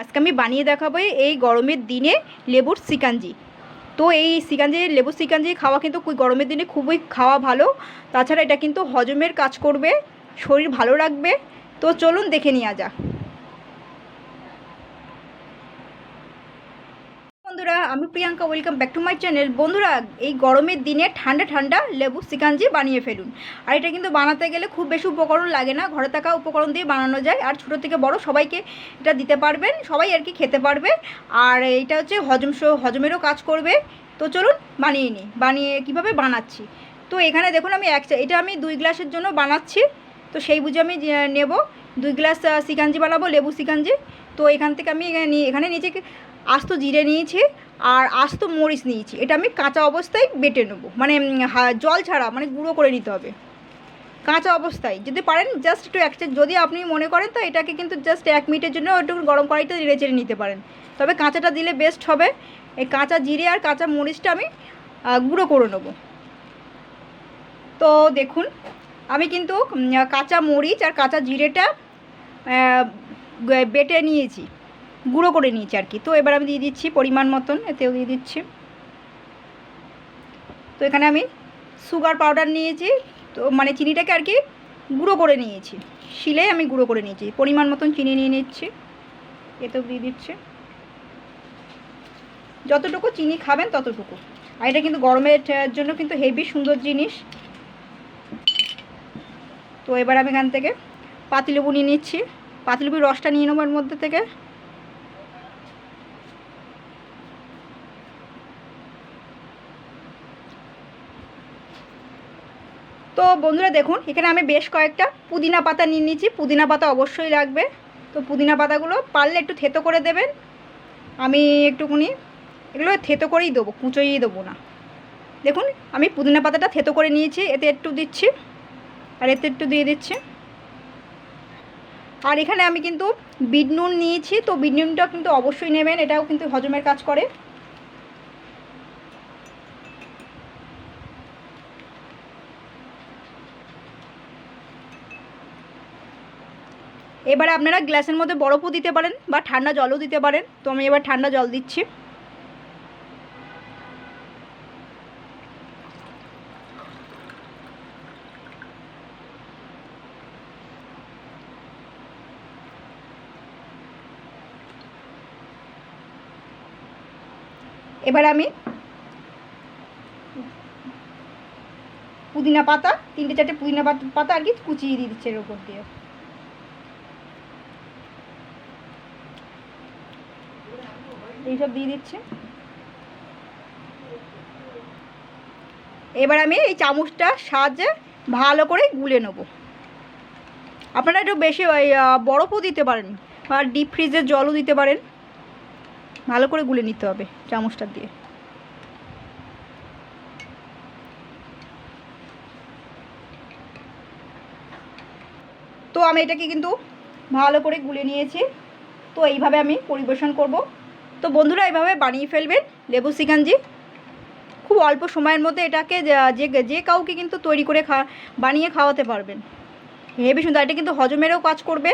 আজকে আমি বানিয়ে দেখাবো এই গরমের দিনে লেবুর সিকাঞ্জি তো এই সিকাঞ্জি লেবুর সিকাঞ্জি খাওয়া কিন্তু গরমের দিনে খুবই খাওয়া ভালো। তাছাড়া এটা কিন্তু হজমের কাজ করবে, শরীর ভালো রাখবে। তো চলুন দেখে নেওয়া যাক। বন্ধুরা আমি Priyanka welcome back to my channel বন্ধুরা এই গরমের দিনে ঠান্ডা ঠান্ডা লেবু সিকাঞ্জি বানিয়ে ফেলুন। আর এটা কিন্তু বানাতে গেলে খুব বেশি উপকরণ লাগে না ঘরে থাকা উপকরণ দিয়ে বানানো যায়। আর ছোটো থেকে বড় সবাইকে এটা দিতে পারবেন সবাই আর কি খেতে পারবে। আর এটা হচ্ছে হজম হজমেরও কাজ করবে। তো চলুন বানিয়ে নিই। বানিয়ে কীভাবে বানাচ্ছি? তো এখানে দেখুন আমি এক এটা আমি দুই গ্লাসের জন্য বানাচ্ছি। তো সেই বুঝে আমি নেব। দুই গ্লাস আহ, সিকাঞ্জি বানাবো লেবু সিকাঞ্জি। তো এখান থেকে আমি এখানে নিচে আস্ত জিরে নিয়েছি আর আস্ত মরিচ নিয়েছি। এটা আমি কাঁচা অবস্থায় বেটে নেব। মানে জল ছাড়া মানে গুঁড়ো করে নিতে হবে। কাঁচা অবস্থায়। যদি পারেন জাস্ট একটু এক যদি আপনি মনে করেন তো এটাকে কিন্তু জাস্ট এক মিনিটের জন্য একটু গরম কড়াইতে নেড়ে চেড়ে নিতে পারেন। তবে কাঁচাটা দিলে বেস্ট হবে। এই কাঁচা জিরে আর কাঁচা মরিচটা আমি গুঁড়ো করে নেব। তো দেখুন, আমি কিন্তু কাঁচা মরিচ আর কাঁচা জিরেটা বেটে নিয়েছি। গুঁড়ো করে নিয়েছি আর কি। তো এবার আমি দিয়ে দিচ্ছি পরিমাণ মতন, এতেও দিয়ে দিচ্ছি। তো এখানে আমি সুগার পাউডার নিয়েছি, তো মানে চিনিটাকে আর কি গুঁড়ো করে নিয়েছি। শিলে আমি গুঁড়ো করে নিয়েছি, পরিমাণ মতন চিনি নিয়ে নিচ্ছি। এতেও দিয়ে দিচ্ছি। যতটুকু চিনি খাবেন ততটুকু। আর এটা কিন্তু গরমের জন্য কিন্তু হেভি সুন্দর জিনিস। তো এবার আমি এখান থেকে পাতিলেবু নিয়ে নিচ্ছি। পাতিলেবুর রসটা নিয়ে নেব এর মধ্যে থেকে। তো বন্ধুরা দেখুন, এখানে আমি বেশ কয়েকটা পুদিনা পাতা নিয়ে নিয়েছি। পুদিনা পাতা অবশ্যই লাগবে। তো পুদিনা পাতাগুলো পারলে একটু থেতো করে দেবেন। আমি একটুখানি এগুলো থেতো করেই দেবো কুঁচোই দেবো না। দেখুন, আমি পুদিনা পাতাটা থেতো করে নিয়েছি, এতে একটু দিচ্ছি। আর এতে একটু দিয়ে দিচ্ছি। আর এখানে আমি কিন্তু বিট নুন নিয়েছি, তো বিট নুনটা কিন্তু অবশ্যই নেবেন, এটাও কিন্তু হজমের কাজ করে। এবার আপনারা গ্লাসের মধ্যে বরফও দিতে পারেন বা ঠান্ডা জলও দিতে পারেন। তো আমি এবার ঠান্ডা জল দিচ্ছি। এবার আমি পুদিনা পাতা, তিনটে চারটে পুদিনা পাতা- আর কি কুচিয়ে দিয়ে দিচ্ছে এর উপর দিয়ে। এইসব দিয়ে দিচ্ছে। এবার আমি এই চামচটা সাহায্যে ভালো করে গুলে নেব। আপনারা একটু বেশি ওই বরফও দিতে পারেন আর ডিপ ফ্রিজের জলও দিতে পারেন। ভালো করে গুলে নিতে হবে চামচটা দিয়ে। তো আমি এটাকে কিন্তু ভালো করে গুলে নিয়েছি। তো এইভাবে আমি পরিবেশন করব। তো বন্ধুরা এভাবে বানিয়ে ফেলবেন লেবু শিকাঞ্জি খুব অল্প সময়ের মধ্যে এটাকে যে- যে কাউকে কিন্তু তৈরি করে খা, বানিয়ে খাওয়াতে পারবেন। হেভি সুন্দর, এটা কিন্তু হজমেরও কাজ করবে।